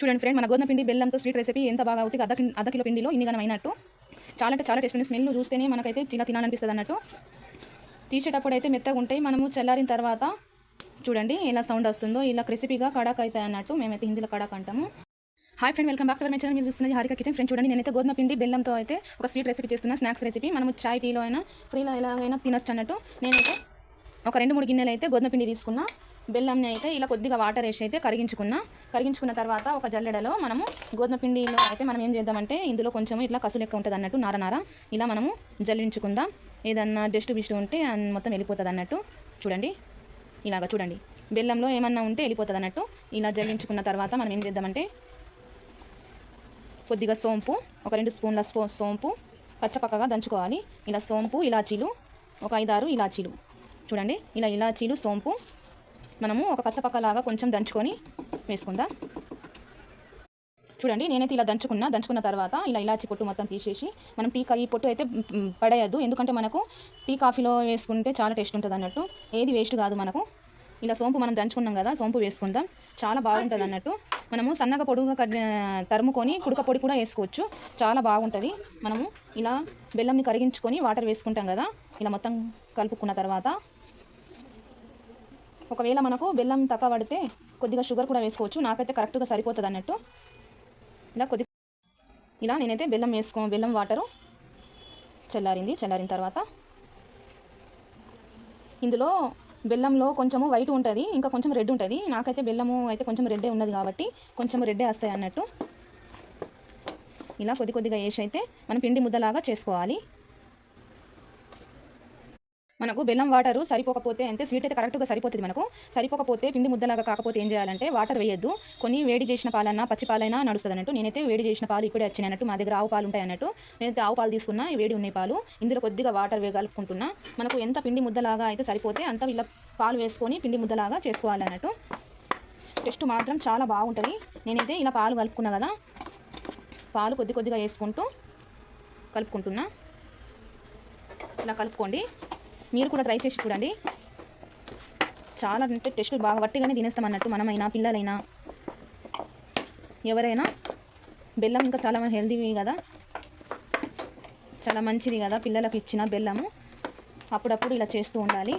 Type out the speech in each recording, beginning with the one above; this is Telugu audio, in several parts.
చూడండి ఫ్రెండ్ మన గోధుమ పిండి బెల్లంతో స్వీట్ రెసిపీ ఎంత బాగా ఒకటి అర్ధ అర్ధ కిలో పిండిలో ఇన్ని గనం అయినట్టు చాలా అంటే చాలా టేస్ట్ ఉంది. స్మెల్ చూస్తేనే మనకైతే చిన్న తినాలనిపిస్తుంది అన్నట్టు. తీసేటప్పుడు అయితే మెత్తగా ఉంటాయి. మనము చల్లారిన తర్వాత చూడండి ఎలా సౌండ్ వస్తుందో ఇలా క్రిసిపీగా కడాక్ అవుతాయి అన్నట్టు మేమైతే హిందీలో కడాక్ అంటాము. Hi friend welcome back to my channel మీరు చూస్తున్నది హారిక కిచెన్ ఫ్రెండ్ చూడండి నేనైతే గోధుమ పిండి బెల్లంతో అయితే ఒక స్వీట్ రెసిపీ చేస్తున్నా. స్నాక్స్ రెసిపీ మనము చాయ్ టీలో అయినా ఫ్రీలో ఎలాగైనా తినొచ్చు అన్నట్టు. నేనైతే ఒక రెండు మూడు గిన్నెలు అయితే గోధుమ పిండి తీసుకున్నా. బెల్లంని అయితే ఇలా కొద్దిగా వాటర్ వేసి అయితే కరిగించుకున్నా. కరిగించుకున్న తర్వాత ఒక జల్లెడలో మనము గోధుమ పిండిలో అయితే మనం ఏం చేద్దామంటే ఇందులో కొంచెం ఇట్లా కసు లెక్క ఉంటుంది అన్నట్టు నార నార. ఇలా మనము జల్లించుకుందాం. ఏదన్నా డస్ట్ బిస్ట్ ఉంటే అది మొత్తం వెళ్ళిపోతుంది అన్నట్టు చూడండి. ఇలాగ చూడండి. బెల్లంలో ఏమన్నా ఉంటే వెళ్ళిపోతుంది అన్నట్టు ఇలా జల్లించుకున్న తర్వాత మనం ఏం చేద్దామంటే కొద్దిగా సోంపు ఒక రెండు స్పూన్ల స్పో సోంపు పచ్చపక్కగా దంచుకోవాలి. ఇలా సోంపు ఇలాచీలు ఒక ఐదారు ఇలాచీలు. చూడండి. ఇలా ఇలాచీలు సోంపు మనము ఒక పచ్చపక్కలాగా కొంచెం దంచుకొని వేసుకుందాం. చూడండి నేనైతే ఇలా దంచుకున్నా. దంచుకున్న తర్వాత ఇలా ఇలాచి పొట్టు మొత్తం తీసేసి మనం టీ కా- ఈ పొట్టు అయితే పడేయద్దు. ఎందుకంటే మనకు టీ కాఫీలో వేసుకుంటే చాలా టేస్ట్ ఉంటుంది అన్నట్టు. ఏది వేస్ట్ కాదు మనకు. ఇలా సోంపు మనం దంచుకున్నాం కదా సోంపు వేసుకుందాం. చాలా బాగుంటుంది అన్నట్టు. మనము సన్నగా పొడుగుగా కట్ తరుముకొని కుడక పొడి కూడా వేసుకోవచ్చు. చాలా బాగుంటుంది. మనము ఇలా బెల్లంని కరిగించుకొని వాటర్ వేసుకుంటాం కదా ఇలా మొత్తం కలుపుకున్న తర్వాత ఒకవేళ మనకు బెల్లం తక్కువ పడితే కొద్దిగా షుగర్ కూడా వేసుకోవచ్చు. నాకైతే కరెక్ట్గా సరిపోతుంది అన్నట్టు. ఇలా కొద్ది ఇలా నేనైతే బెల్లం వేసుకో బెల్లం వాటరు చల్లారింది. చల్లారిన తర్వాత ఇందులో బెల్లంలో కొంచెము వైట్ ఉంటుంది ఇంకా కొంచెం రెడ్ ఉంటుంది. నాకైతే బెల్లము అయితే కొంచెం రెడ్డే ఉన్నది కాబట్టి కొంచెం రెడ్డే వస్తాయి అన్నట్టు. ఇలా కొద్ది కొద్దిగా వేసి అయితే మనం పిండి ముద్దలాగా చేసుకోవాలి. మనకు బెల్లం వాటర్ సరిపోకపోతే అంటే స్వీట్ అయితే కరెక్ట్గా సరిపోతుంది మనకు. సరిపోకపోతే పిండి ముద్దలాగా కాకపోతే ఏం చేయాలంటే వాటర్ వేయద్దు. కొన్ని వేడి చేసిన పాలన్నా పచ్చి పాలైనా నడుస్తుంది అన్నట్టు. నేనైతే వేడి చేసిన పాలు ఇప్పుడే వచ్చినాయి అన్నట్టు. మా దగ్గర ఆవు పాలు ఉంటాయి అన్నట్టు. నేనైతే ఆవు పాలు తీసుకున్నా వేడి ఉన్నాయి పాలు. ఇందులో కొద్దిగా వాటర్ వే కలుపుకుంటున్నా మనకు ఎంత పిండి ముద్దలాగా అయితే సరిపోతే అంత ఇలా పాలు వేసుకొని పిండి ముద్దలాగా చేసుకోవాలన్నట్టు టెస్ట్ మాత్రం చాలా బాగుంటుంది. నేనైతే ఇలా పాలు కలుపుకున్నా కదా. పాలు కొద్ది కొద్దిగా వేసుకుంటూ కలుపుకుంటున్నా. ఇలా కలుపుకోండి. మీరు కూడా ట్రై చేసి చూడండి. చాలా అంటే టెస్ట్ బాగా వట్టిగానే తినేస్తాం అన్నట్టు మనమైనా పిల్లలైనా. ఎవరైనా. బెల్లం ఇంకా చాలా హెల్దీవి కదా. చాలా మంచిది కదా పిల్లలకు ఇచ్చిన బెల్లము. అప్పుడప్పుడు ఇలా చేస్తూ ఉండాలి.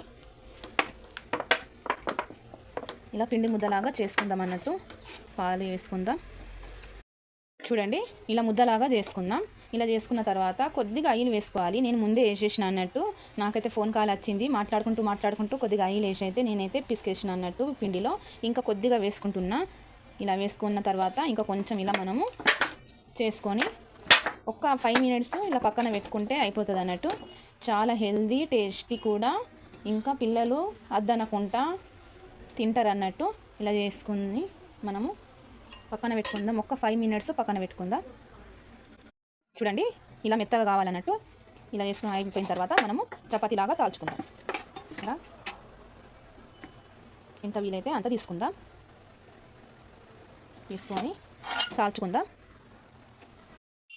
ఇలా పిండి ముద్దలాగా చేసుకుందాం అన్నట్టు. పాలు వేసుకుందాం. చూడండి ఇలా ముద్దలాగా చేసుకుందాం. ఇలా చేసుకున్న తర్వాత కొద్దిగా ఆయిల్ వేసుకోవాలి. నేను ముందే వేసేసిన అన్నట్టు. నాకైతే ఫోన్ కాల్ వచ్చింది. మాట్లాడుకుంటూ మాట్లాడుకుంటూ కొద్దిగా ఆయిల్ వేసి అయితే నేనైతే పిసికేసిన అన్నట్టు పిండిలో. ఇంకా కొద్దిగా వేసుకుంటున్నా. ఇలా వేసుకున్న తర్వాత ఇంకా కొంచెం ఇలా మనము చేసుకొని ఒక్క ఫైవ్ మినిట్స్ ఇలా పక్కన పెట్టుకుంటే అయిపోతుంది అన్నట్టు. చాలా హెల్దీ టేస్టీ కూడా. ఇంకా పిల్లలు అద్దనకుండా తింటారు అన్నట్టు. ఇలా చేసుకుని మనము పక్కన పెట్టుకుందాం. ఒక్క ఫైవ్ మినిట్స్ పక్కన పెట్టుకుందాం. చూడండి ఇలా మెత్తగా కావాలన్నట్టు ఇలా వేసుకుని అయిపోయిన తర్వాత మనము చపాతీలాగా తాల్చుకుందాం. ఇలా. ఎంత వీలైతే అంత తీసుకుందాం. తీసుకొని కాల్చుకుందాం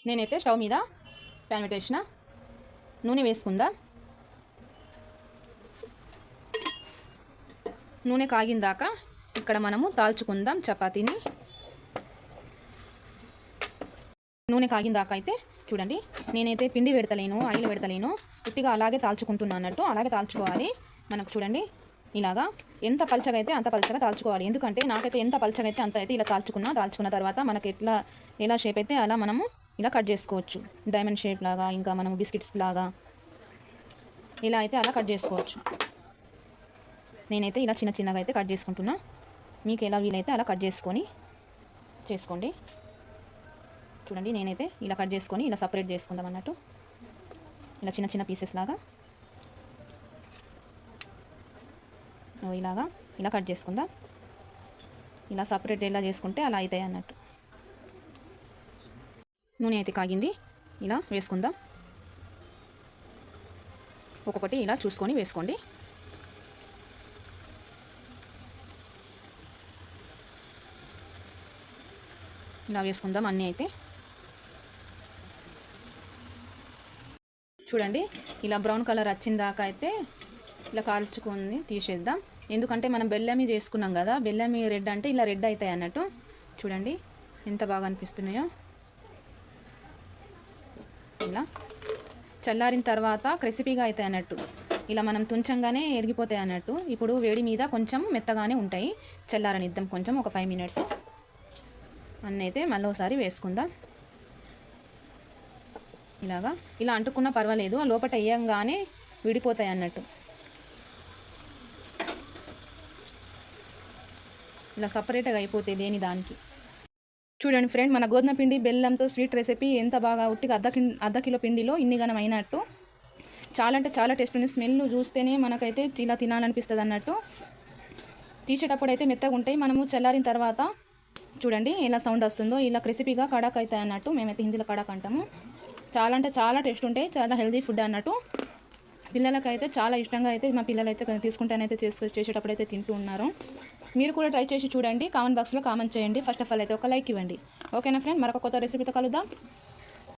నేనైతే స్టవ్ మీద ప్యాన్ పెట్టేసిన నూనె వేసుకుందాం. నూనె కాగిందాక ఇక్కడ మనము దాల్చుకుందాం చపాతీని. నూనె కాగిన దాకా అయితే చూడండి. నేనైతే పిండి పెడతలేను ఆయిల్ పెడతలేను. ఉట్టిగా అలాగే తాల్చుకుంటున్నా అన్నట్టు అలాగే తాల్చుకోవాలి. మనకు చూడండి ఇలాగా ఎంత పలచగా అయితే అంత పలచగా తాల్చుకోవాలి. ఎందుకంటే నాకైతే ఎంత పలచగా అయితే అంత అయితే ఇలా తాల్చుకున్నా తాల్చుకున్న తర్వాత మనకి ఎట్లా ఎలా షేప్ అయితే అలా మనము ఇలా కట్ చేసుకోవచ్చు. డైమండ్ షేప్ లాగా ఇంకా మనము బిస్కెట్స్ లాగా ఇలా అయితే అలా కట్ చేసుకోవచ్చు. నేనైతే ఇలా చిన్న చిన్నగా అయితే కట్ చేసుకుంటున్నా. మీకు ఎలా వీలైతే అలా కట్ చేసుకొని చేసుకోండి. చూడండి నేనైతే ఇలా కట్ చేసుకొని ఇలా సపరేట్ చేసుకుందాం అన్నట్టు. ఇలా చిన్న చిన్న పీసెస్ లాగా. ఓ ఇలాగా. ఇలా కట్ చేసుకుందాం. ఇలా సపరేట్ ఎలా చేసుకుంటే అలా అవుతాయి అన్నట్టు. నూనె అయితే కాగింది. ఇలా వేసుకుందాం. ఒక్కొక్కటి ఇలా చూసుకొని వేసుకోండి. ఇలా వేసుకుందాం అన్నీ అయితే. చూడండి ఇలా బ్రౌన్ కలర్ వచ్చిన దాకా అయితే ఇలా కాల్చుకొని తీసేద్దాం. ఎందుకంటే మనం బెల్లమి చేసుకున్నాం కదా బెల్లమి రెడ్ అంటే ఇలా రెడ్ అవుతాయి అన్నట్టు. చూడండి ఎంత బాగా అనిపిస్తున్నాయో. ఇలా చల్లారిన తర్వాత క్రెసిపీగా అవుతాయి అన్నట్టు. ఇలా మనం తుంచంగానే ఎరిగిపోతాయి అన్నట్టు. ఇప్పుడు వేడి మీద కొంచెం మెత్తగానే ఉంటాయి. చల్లారనిద్దాం కొంచెం ఒక ఫైవ్ మినిట్స్ అన్నీ అయితే మళ్ళీ ఒకసారి వేసుకుందాం. ఇలాగా. ఇలా అంటుకున్నా పర్వాలేదు ఆ లోపల వేయంగానే విడిపోతాయి అన్నట్టు. ఇలా సపరేట్గా అయిపోతాయి దేని దానికి. చూడండి ఫ్రెండ్ మన గోధుమ పిండి బెల్లంతో స్వీట్ రెసిపీ ఎంత బాగా ఉట్టిగా అర్ధ అర్ధ కిలో పిండిలో ఇన్ని గనం అయినట్టు. చాలా అంటే చాలా టేస్ట్ ఉంది. స్మెల్ చూస్తేనే మనకైతే ఇలా తినాలనిపిస్తుంది అన్నట్టు. తీసేటప్పుడు అయితే మెత్తగా ఉంటాయి. మనము చల్లారిన తర్వాత చూడండి ఎలా సౌండ్ వస్తుందో ఇలా క్రిసిపీగా కడాక్ అవుతాయి అన్నట్టు. మేమైతే హిందీలో కడాక్ అంటాము చాలా అంటే చాలా టేస్ట్ ఉంటాయి చాలా హెల్దీ ఫుడ్ అన్నట్టు. పిల్లలకైతే చాలా ఇష్టంగా అయితే మా పిల్లలు అయితే తీసుకుంటానైతే చేసుకు చేసేటప్పుడు అయితే తింటూ ఉన్నారు. మీరు కూడా ట్రై చేసి చూడండి కామెంట్ బాక్స్లో కామెంట్ చేయండి. ఫస్ట్ ఆఫ్ ఆల్ అయితే ఒక లైక్ ఇవ్వండి. ఓకేనా ఫ్రెండ్? మరొక కొత్త రెసిపీతో కలుద్దాం.